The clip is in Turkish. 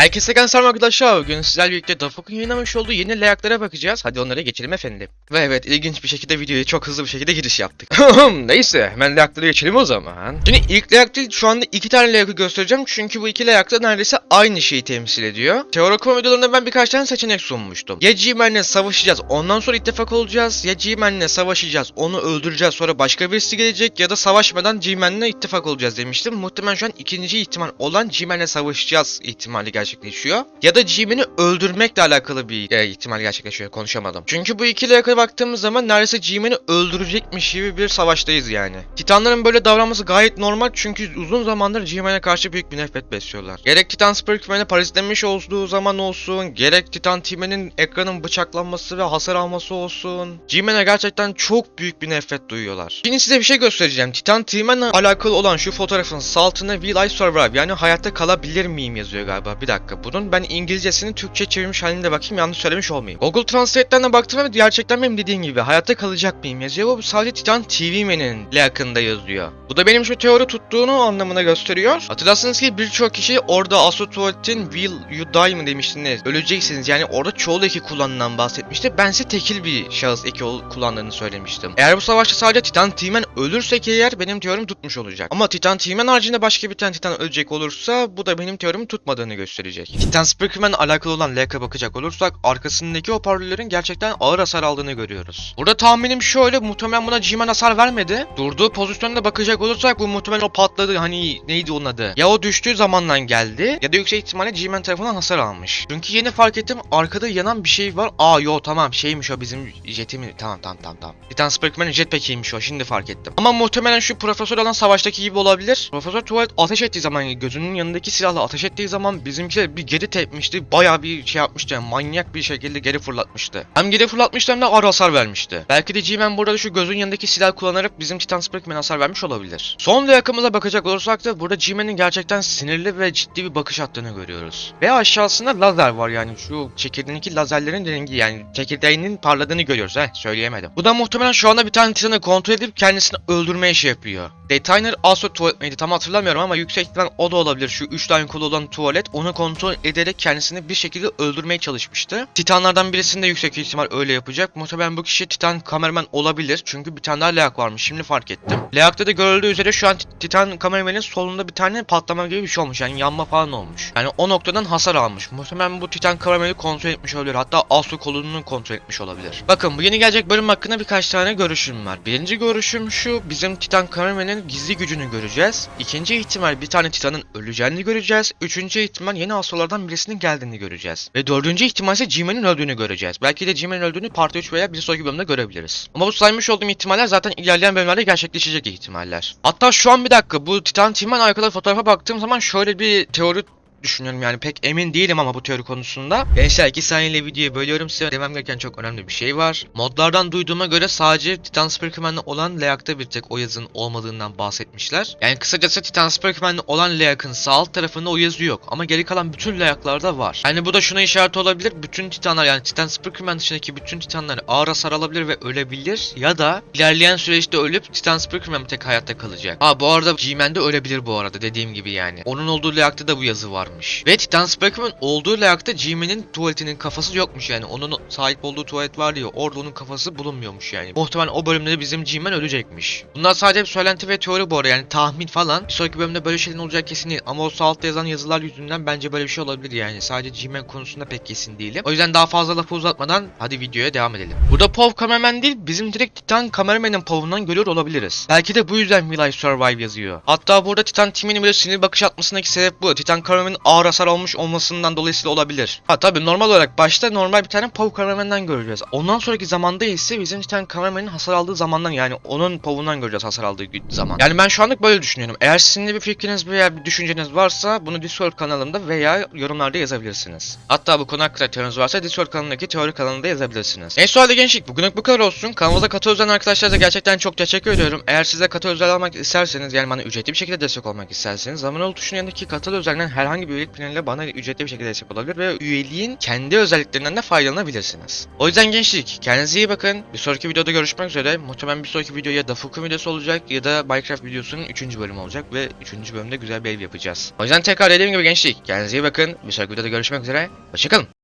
Herkese selam arkadaşlar. Bugün sizlerle birlikte Dafok'un yayınlamış olduğu yeni layaklara bakacağız. Hadi onlara geçelim efendim. Ve evet ilginç bir şekilde videoya çok hızlı bir şekilde giriş yaptık. Neyse hemen layaklara geçelim o zaman. Şimdi ilk layak değil şu anda iki tane layakı göstereceğim. Çünkü bu iki layak da neredeyse aynı şeyi temsil ediyor. Teori okuma videolarında ben birkaç tane seçenek sunmuştum. Ya G-Man'le savaşacağız ondan sonra ittifak olacağız. Ya G-Man'le savaşacağız onu öldüreceğiz sonra başka birisi gelecek. Ya da savaşmadan G-Man'le ittifak olacağız demiştim. Muhtemelen şu an ikinci ihtimal olan G-Man'le savaşacağız ihtimali gerçekleşiyor. Ya da G-Man'i öldürmekle alakalı bir e, ihtimal gerçekleşiyor. Konuşamadım. Çünkü bu iki layaka baktığımız zaman neredeyse G-Man'i öldürecekmiş gibi bir savaştayız yani. Titanların böyle davranması gayet normal çünkü uzun zamandır G-Man'e karşı büyük bir nefret besliyorlar. Gerek Titan Spirkman'e parazitlenmiş olduğu zaman olsun, gerek Titan Timen'in ekranın bıçaklanması ve hasar alması olsun. G-Man'e gerçekten çok büyük bir nefret duyuyorlar. Şimdi size bir şey göstereceğim. Titan Timen'le alakalı olan şu fotoğrafın altına Will I Survive yani hayatta kalabilir miyim yazıyor galiba. Bir dakika. Bunun ben İngilizcesini Türkçe çevirmiş halinde bakayım yanlış söylemiş olmayayım. Google Translate'den de baktım ve gerçekten benim dediğim gibi hayatta kalacak mıyım yazıyor. Bu sadece Titan TV Man'in yakında yazıyor. Bu da benim şu teori tuttuğunu anlamına gösteriyor. Hatırlarsınız ki birçok kişi orada Astro Tuvalet'in Will You Die mı demiştiniz. Öleceksiniz yani orada çoğul eki kullanılan bahsetmişti. Ben ise tekil bir şahıs eki kullandığını söylemiştim. Eğer bu savaşta sadece Titan T-Man ölürsek eğer benim teorim tutmuş olacak. Ama Titan T-Man haricinde başka bir tane Titan ölecek olursa bu da benim teorimin tutmadığını gösterecek. Titan Spearman'la alakalı olan Lek'e bakacak olursak arkasındaki hoparlörlerin gerçekten ağır hasar aldığını görüyoruz. Burada tahminim şöyle muhtemelen buna G-Man hasar vermedi. Durduğu pozisyonda bakacak olursak bu muhtemelen o patladı hani neydi onun adı. Ya o düştüğü zamandan geldi ya da yüksek ihtimalle G-Man tarafından hasar almış. Çünkü yeni fark ettim arkada yanan bir şey var. Aa yo tamam şeymiş o bizim jetimi. Tamam tamam tamam tamam. Titan Spearman'in jetpack'iymiş o şimdi fark ettim. Ama muhtemelen şu profesör olan savaştaki gibi olabilir. Profesör Tuvalet ateş ettiği zaman gözünün yanındaki silahla ateş ettiği zaman bizimkiler bir geri tepmişti. Bayağı bir şey yapmıştı yani manyak bir şekilde geri fırlatmıştı. Hem geri fırlatmıştı hem de ağır hasar vermişti. Belki de G-Man burada şu gözün yanındaki silah kullanarak bizim Titan Spearman'e hasar vermiş olabilir. Son layakamıza bakacak olursak da burada G-Man'in gerçekten sinirli ve ciddi bir bakış attığını görüyoruz. Ve aşağısında lazer var yani şu çekirdeğindeki lazerlerin rengi yani çekirdeğinin parladığını görüyoruz. Heh söyleyemedim. Bu da muhtemelen şu anda bir tane Titan'ı kontrol edip kendisini öldürmeye şey yapıyor. Detainer Astro tuvalet miydi tam hatırlamıyorum ama yüksek ihtimal o da olabilir. Şu 3 tane kolu olan tuvalet onu kontrol ederek kendisini bir şekilde öldürmeye çalışmıştı. Titanlardan birisinde yüksek ihtimal öyle yapacak. Muhtemelen bu kişi Titan kameraman olabilir. Çünkü bir tane daha Leak varmış. Şimdi fark ettim. Leak'ta da görüldüğü üzere şu an Titan kameramenin solunda bir tane patlama gibi bir şey olmuş. Yani yanma falan olmuş. Yani o noktadan hasar almış. Muhtemelen bu Titan kamerameni kontrol etmiş olabilir. Hatta Astro kolunu kontrol etmiş olabilir. Bakın bu yeni gelecek bölüm hakkında birkaç tane görüşüm var. Birinci görüşüm şu. Bizim Titan kameramenin gizli gücünü göreceğiz. İkinci ihtimal bir tane Titan'ın öleceğini göreceğiz. Üçüncü ihtimal yeni astrolardan birisinin geldiğini göreceğiz. Ve dördüncü ihtimal ise G-Man'in öldüğünü göreceğiz. Belki de G-Man'in öldüğünü Part 3 veya bir sonraki bölümde görebiliriz. Ama bu saymış olduğum ihtimaller zaten ilerleyen bölümlerde gerçekleşecek ihtimaller. Hatta şu an bir dakika bu Titan T-Man arkada fotoğrafa baktığım zaman şöyle bir teori düşünüyorum yani pek emin değilim ama bu teori konusunda. Gençler 2 saniyeyle videoyu bölüyorum size demem gereken çok önemli bir şey var. Modlardan duyduğuma göre sadece Titan Spearman'le olan Leak'ta bir tek o yazının olmadığından bahsetmişler. Yani kısacası Titan Spearman'le olan Leak'ın sağ alt tarafında o yazı yok ama geri kalan bütün Leak'larda var. Yani bu da şuna işaret olabilir. Bütün Titanlar yani Titan Spearman dışındaki bütün Titanlar ağır hasar alabilir ve ölebilir ya da ilerleyen süreçte ölüp Titan Spearman tek hayatta kalacak. Ha bu arada G-Man de ölebilir bu arada dediğim gibi yani. Onun olduğu Leak'ta da bu yazı varmış. Ve Titan Spearman olduğu Leak'ta G-Man'in tuvaletinin kafası yokmuş yani. Onun sahip olduğu tuvalet var diyor. Orada onun kafası bulunmuyormuş yani. Muhtemelen o bölümde de bizim G-Man ölecekmiş. Bunlar sadece söylenti ve teori bu arada yani tahmin falan. Bir sonraki bölümde böyle şeylerin olacak kesin değil. Ama o altta yazan yazılar yüzünden bence böyle bir şey olabilir yani. Sadece G-Man konusunda pek kesin değilim. O yüzden daha fazla lafı uzatmadan hadi videoya devam edelim. Burada Pov kameraman değil bizim direkt Titan kameramenin Pov'undan görüyor olabiliriz. Belki de bu yüzden Will I Survive yazıyor. Hatta burada Titan timinin böyle sinir bakış atmasındaki sebep bu. Titan kameramenin ağır hasar almış olmasından dolayısıyla olabilir. Ha tabi normal olarak başta normal bir tane Pov kameramenden göreceğiz. Ondan sonraki zamanda ise bizim Titan kameramenin hasar aldığı zamandan yani onun Pov'undan göreceğiz hasar aldığı zaman. Yani ben şu anlık böyle düşünüyorum. Eğer sizin de bir fikriniz veya bir düşünceniz varsa bunu Discord kanalımda veya yorumlarda yazabilirsiniz. Hatta bu konu hakkında teoriniz varsa Discord kanalındaki teori kanalında yazabilirsiniz. Neyse halde gençlik bugünlük bu kadar olsun. Kanalımıza katıl özel arkadaşlara da gerçekten çok teşekkür ediyorum. Eğer siz de katıl özel almak isterseniz yani bana ücretli bir şekilde destek olmak isterseniz zaman ol tuşunun yanındaki katıl özelinden herhangi bir bir üyelik planıyla bana ücretli bir şekilde destek olabilir ve üyeliğin kendi özelliklerinden de faydalanabilirsiniz. O yüzden gençlik kendinize iyi bakın. Bir sonraki videoda görüşmek üzere. Muhtemelen bir sonraki video ya da Fukun videosu olacak ya da Minecraft videosunun 3. bölümü olacak ve 3. bölümde güzel bir ev yapacağız. O yüzden tekrar dediğim gibi gençlik kendinize iyi bakın. Bir sonraki videoda görüşmek üzere. Hoşçakalın.